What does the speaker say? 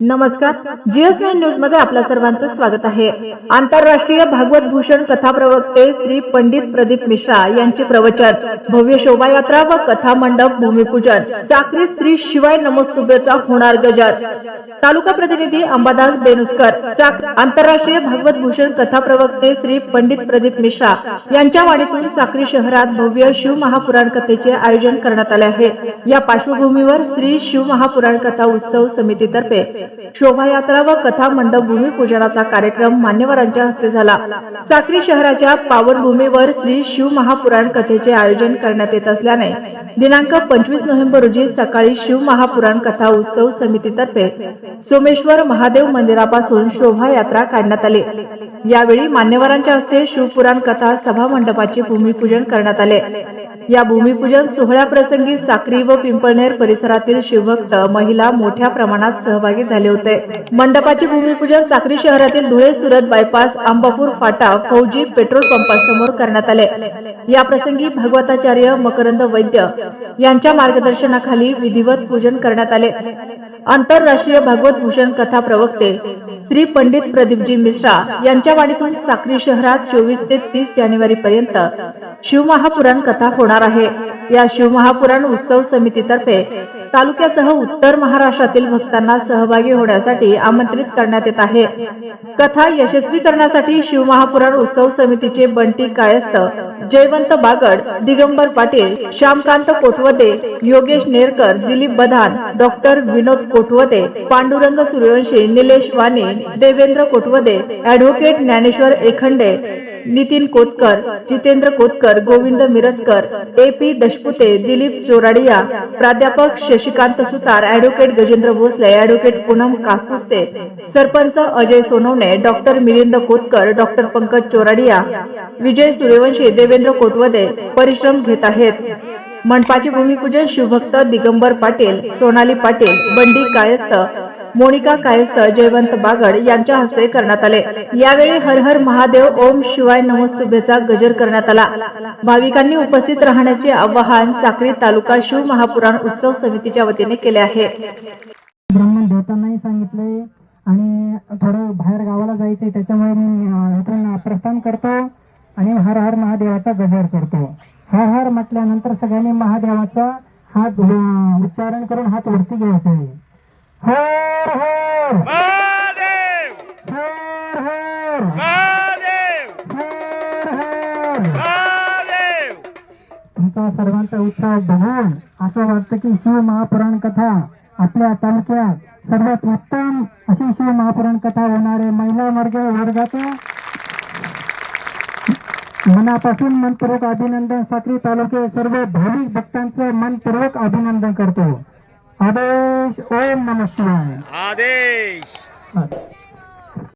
नमस्कार. GS nine न्यूजमध्ये आपल्या सर्वांचं स्वागत आहे. आंतरराष्ट्रीय भागवत भूषण कथा प्रवक्ते श्री पंडित प्रदीप मिश्रा यांचे प्रवचन भव्य शोभायात्रा व कथा मंडप भूमिपूजन साखरी श्री शिवाय नमस्तुभेचा होणार गजर. तालुका प्रतिनिधी अंबादास बेनुसकर आंतरराष्ट्रीय भागवत भूषण कथा प्रवक्ते श्री पंडित प्रदीप मिश्रा यांच्या वाडीतून साक्री शहरात भव्य शिव महापुराण कथेचे आयोजन करण्यात आले आहे. या पार्श्वभूमीवर श्री शिव महापुराण कथा उत्सव समितीतर्फे शोभायात्रा व कथा मंडप भूमिपूजनाचा कार्यक्रम मान्यवरांच्या हस्ते झाला. साक्री शहराच्या पावनभूमीवर श्री शिव महापुराण कथेचे आयोजन करण्यात येत असल्याने दिनांक पंचवीस नोव्हेंबर रोजी सकाळी शिव महापुराण कथा उत्सव समितीतर्फे सोमेश्वर महादेव मंदिरापासून शोभायात्रा काढण्यात आली. यावेळी मान्यवरांच्या हस्ते शिवपुराण कथा सभा मंडपाचे भूमिपूजन करण्यात आले. या भूमिपूजन सोहळ्याप्रसंगी साक्री व पिंपळनेर परिसरातील शिवभक्त महिला मोठ्या प्रमाणात सहभागी झाले होते. मंडपाचे भूमिपूजन साक्री शहरातील धुळे सुरत बायपास आंबापूर फाटा फौजी पेट्रोल पंपासमोर करण्यात आले. या प्रसंगी भगवताचार्य मकरंद वैद्य यांच्या मार्गदर्शनाखाली विधिवत पूजन करण्यात आले. आंतरराष्ट्रीय भागवत भूषण कथा प्रवक्ते श्री पंडित प्रदीपजी मिश्रा यांच्या वाणीतून साक्री शहरात चोवीस ते तीस जानेवारी पर्यंत शिवमहापुराण कथा होणार होणार आहे. या शिवमहापुराण उत्सव समितीतर्फे तालुक्यासह उत्तर महाराष्ट्रातील भक्तांना सहभागी होण्यासाठी आमंत्रित करण्यात येत आहे. कथा यशस्वी करण्यासाठी शिवमहापुराण उत्सव समितीचे Bunty Kayastha Jaywant Bagad Digambar Patil Shyamkant Kotwate Yogesh Nerkar Dilip Badhan doctor Vinod Kotwate Pandurang Suryawanshi Nilesh Wani Devendra Kotwade advocate Dnyaneshwar Ekhande Nitin Kotkar Jitendra Kotkar Govind Mirajkar A P Dashpute Dilip Choradia प्राध्यापक Shashikant Sutar advocate Gajendra Bhosale advocate Poonam Kakuste sarpanch Ajay Sonawane doctor Milind Kotkar doctor Pankaj Choradia Vijay Suryawanshi Devendra Kotwade परिश्रम घेत आहेत. मंडपाचे भूमिपूजन शिवभक्त दिगंबर पाटील सोनाली पाटील बंडी कायस्थ मोनिका कायस्थ जयवंत बागड यांच्या हस्ते करण्यात आले. यावेळी हर हर महादेव ओम शिवाय नमस्तुभेचा गजर करण्यात आला. भाविकांनी उपस्थित राहण्याचे आवाहन साक्री तालुका शिव महापुराण उत्सव समितीच्या वतीने केले आहे. ब्राह्मण देवतांनाही सांगितलंय आणि थोडं बाहेर गावाला जायचंय त्याच्यामुळे मी अं, प्रस्थान करतो आणि हर हर महादेवाचा गजर करतो. हर हर म्हटल्यानंतर सगळ्यांनी महादेवाचा हात उच्चारण करून हात वरती घ्यायचा. आहे हर हर महादेव! हर हर महादेव! हर हर महादेव! तुमचा सर्वांचा उत्साह बघून असं वाटतं की शिव महापुराण कथा आपल्या तालुक्यात सर्वात उत्तम अशी शिव महापुराण कथा होणार महिला वर्ग वर्गाचं मनापासून मनपूर्वक अभिनंदन साक्री तालुके सर्व भाविक भक्तांचं मनपूर्वक अभिनंदन करतो. आदेश ओम नम शिवाय. आदेश.